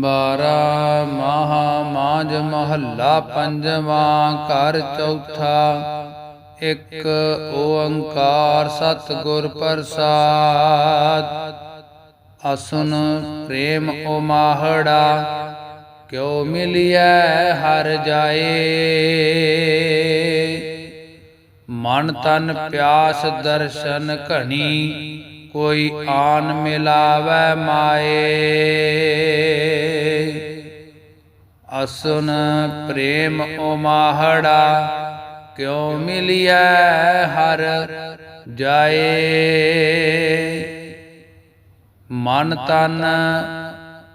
ਬਾਰਾ ਮਹਾ ਮਾਝ ਮਹੱਲਾ ਪੰਜਵਾਂ ਘਰ ਚੌਥਾ, ਇੱਕ ਓੰਕਾਰ ਸਤਿਗੁਰ ਪ੍ਰਸਾਦ। ਅਸੁਨ ਪ੍ਰੇਮ ਉਮਾਹੜਾ, ਕਿਉ ਮਿਲਿਐ ਹਰ ਜਾਏ। ਮਨ ਤਨ ਪਿਆਸ ਦਰਸ਼ਨ ਘਣੀ ਕੋਈ ਆਨ ਮਿਲਾਵੈ ਮਾਏ। ਅਸੁਨ ਪ੍ਰੇਮ ਉਮਾਹੜਾ, ਕਿਉ ਮਿਲਿਆ ਹਰ ਜਾਏ। ਮਨ ਤਨ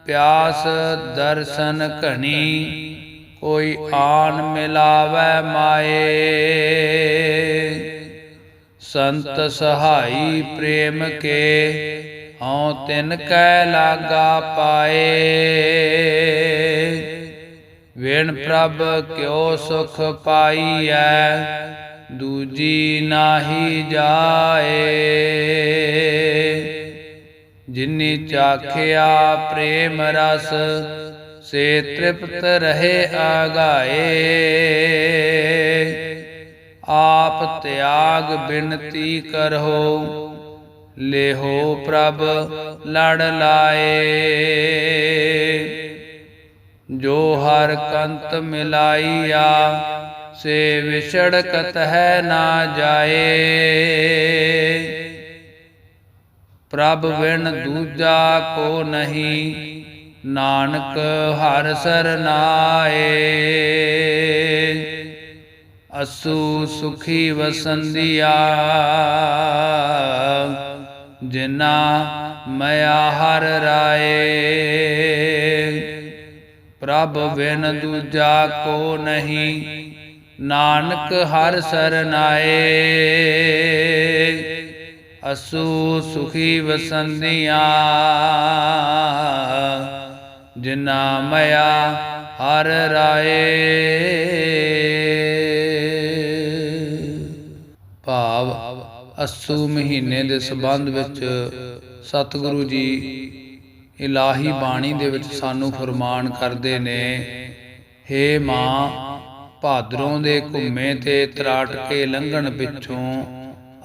ਪਿਆਸ ਦਰਸ਼ਨ ਘਣੀ, ਕੋਈ ਆਨ ਮਿਲਾਵੈ ਮਾਏ। ਸੰਤ ਸਹਾਈ ਪ੍ਰੇਮ ਕੇ ਹਉ ਤਿਨ ਕੈ ਲਾਗਾ ਪਾਏ ਵੇਣ ਪ੍ਰਭ ਕਿਉ ਸੁਖ ਪਾਈਐ ਦੂਜੀ ਨਾਹੀ ਜਾਏ ਜਿਨੀ ਚਾਖਿਆ ਪ੍ਰੇਮ ਰਸ ਸੇ ਤ੍ਰਿਪਤ ਰਹੇ ਆਗਾਏ ਆਪ ਤਿਆਗ ਬਿਨਤੀ ਕਰੋ। ਲੇਹੋ ਪ੍ਰਭ, ਲੜ ਲਾਏ। ਜੋ ਹਰ ਕੰਤ ਮਿਲਾਈਆ, ਸੇ ਵਿਛੜਕਤ ਹੈ ਨਾ ਜਾਏ। ਪ੍ਰਭ ਵਿਣ ਦੂਜਾ ਕੋ ਨਹੀਂ, ਨਾਨਕ ਹਰ ਸਰਨਾਏ ਅਸੂ ਸੁਖੀ ਵਸੰਦੀਆ ਜਿਨਾ ਮਇਆ ਹਰ ਰਾਏ। ਪ੍ਰਭ ਬਿਨ ਦੂਜਾ ਕੋ ਨਹੀਂ, ਨਾਨਕ ਹਰ ਸਰਨਾਏ। ਅਸੂ ਸੁਖੀ ਵਸੰਦੀਆਂ ਜਿਨਾ ਮਇਆ ਹਰ ਰਾਏ। ਅਸੂ ਮਹੀਨੇ ਦੇ ਸੰਬੰਧ ਵਿੱਚ ਸਤਿਗੁਰੂ ਜੀ ਇਲਾਹੀ ਬਾਣੀ ਦੇ ਵਿੱਚ ਸਾਨੂੰ ਫਰਮਾਨ ਕਰਦੇ ਨੇ, ਹੇ ਮਾਂ ਭਾਦਰੋਂ ਦੇ ਘੁੰਮੇ ਤੇ ਤਰਾਟ ਕੇ ਲੰਘਣ ਪਿੱਛੋਂ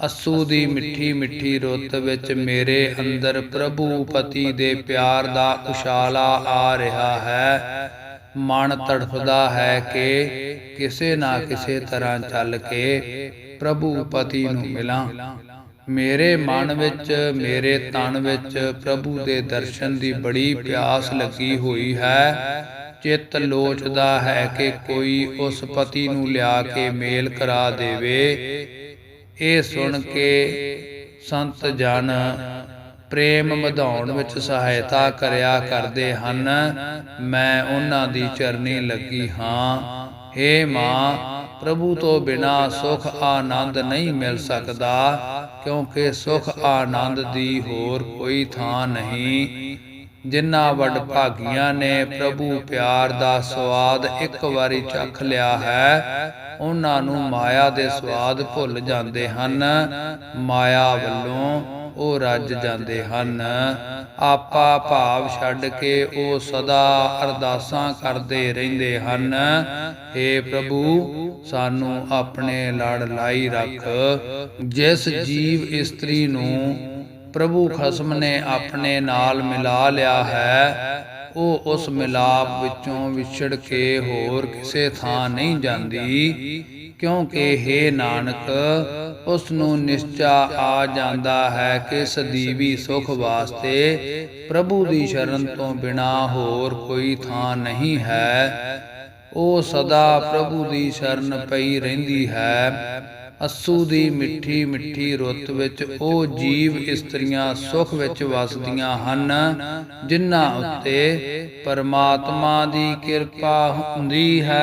ਅਸੂ ਦੀ ਮਿੱਠੀ ਮਿੱਠੀ ਰੁੱਤ ਵਿੱਚ ਮੇਰੇ ਅੰਦਰ ਪ੍ਰਭੂ ਪਤੀ ਦੇ ਪਿਆਰ ਦਾ ਉਛਾਲਾ ਆ ਰਿਹਾ ਹੈ। ਮਨ ਤੜਫਦਾ ਹੈ ਕਿ ਕਿਸੇ ਨਾ ਕਿਸੇ ਤਰ੍ਹਾਂ ਚੱਲ ਕੇ ਪ੍ਰਭੂ ਪਤੀ ਨੂੰ ਮਿਲਾਂ। ਮੇਰੇ ਮਨ ਵਿੱਚ, ਮੇਰੇ ਤਨ ਵਿੱਚ ਪ੍ਰਭੂ ਦੇ ਦਰਸ਼ਨ ਦੀ ਬੜੀ ਪਿਆਸ ਲੱਗੀ ਹੋਈ ਹੈ। ਚਿੱਤ ਲੋਚਦਾ ਹੈ ਕਿ ਕੋਈ ਉਸ ਪਤੀ ਨੂੰ ਲਿਆ ਕੇ ਮੇਲ ਕਰਾ ਦੇਵੇ। ਇਹ ਸੁਣ ਕੇ ਸੰਤ ਜਨ ਪ੍ਰੇਮ ਵਧਾਉਣ ਵਿੱਚ ਸਹਾਇਤਾ ਕਰਿਆ ਕਰਦੇ ਹਨ। ਮੈਂ ਉਹਨਾਂ ਦੀ ਚਰਨੀ ਲੱਗੀ ਹਾਂ। ਏ ਮਾਂ ਪ੍ਰਭੂ ਤੋਂ ਬਿਨਾ ਸੁਖ ਆਨੰਦ ਨਹੀਂ ਮਿਲ ਸਕਦਾ, ਕਿਉਂਕਿ ਸੁਖ ਆਨੰਦ ਦੀ ਹੋਰ ਕੋਈ ਥਾਂ ਨਹੀਂ। ਜਿਨ੍ਹਾਂ ਵੱਡ ਭਾਗੀਆਂ ਨੇ ਪ੍ਰਭੂ ਪਿਆਰ ਦਾ ਸਵਾਦ ਇੱਕ ਵਾਰੀ ਚੱਖ ਲਿਆ ਹੈ ਉਹਨਾਂ ਨੂੰ ਮਾਇਆ ਦੇ ਸਵਾਦ ਭੁੱਲ ਜਾਂਦੇ ਹਨ। ਮਾਇਆ ਵੱਲੋਂ ਉਹ ਰੱਜ ਜਾਂਦੇ ਹਨ। ਆਪਾ ਭਾਵ ਛੱਡ ਕੇ ਉਹ ਸਦਾ ਅਰਦਾਸਾਂ ਕਰਦੇ ਰਹਿੰਦੇ ਹਨ। ਏ ਪ੍ਰਭੂ, ਸਾਨੂੰ ਆਪਣੇ ਲੜ ਲਾਈ ਰੱਖ। ਜਿਸ ਜੀਵ ਇਸਤਰੀ ਨੂੰ ਪ੍ਰਭੂ ਖਸਮ ਨੇ ਆਪਣੇ ਨਾਲ ਮਿਲਾ ਲਿਆ ਹੈ ਉਹ ਉਸ ਮਿਲਾਪ ਵਿੱਚੋਂ ਵਿਛੜ ਕੇ ਹੋਰ ਕਿਸੇ ਥਾਂ ਨਹੀਂ ਜਾਂਦੀ, ਕਿਉਂਕਿ हे ਨਾਨਕ ਉਸ ਨੂੰ ਨਿਸ਼ਚਾ ਆ ਜਾਂਦਾ ਹੈ ਕਿ ਸਦੀਵੀ ਸੁਖ ਵਾਸਤੇ ਪ੍ਰਭੂ ਦੀ ਸ਼ਰਨ ਤੋਂ ਬਿਨਾ ਹੋਰ ਕੋਈ ਥਾਂ ਨਹੀਂ ਹੈ। ਉਹ ਸਦਾ ਪ੍ਰਭੂ ਦੀ ਸ਼ਰਨ ਪਈ ਰਹਿੰਦੀ ਹੈ। ਅਸੂ ਦੀ ਮਿੱਠੀ ਮਿੱਠੀ ਰੁੱਤ ਵਿੱਚ ਉਹ ਜੀਵ ਇਸਤਰੀਆਂ ਸੁਖ ਵਿੱਚ ਵਸਦੀਆਂ ਹਨ, ਜਿਨ੍ਹਾਂ ਉੱਤੇ ਪਰਮਾਤਮਾ ਦੀ ਕਿਰਪਾ ਹੁੰਦੀ ਹੈ।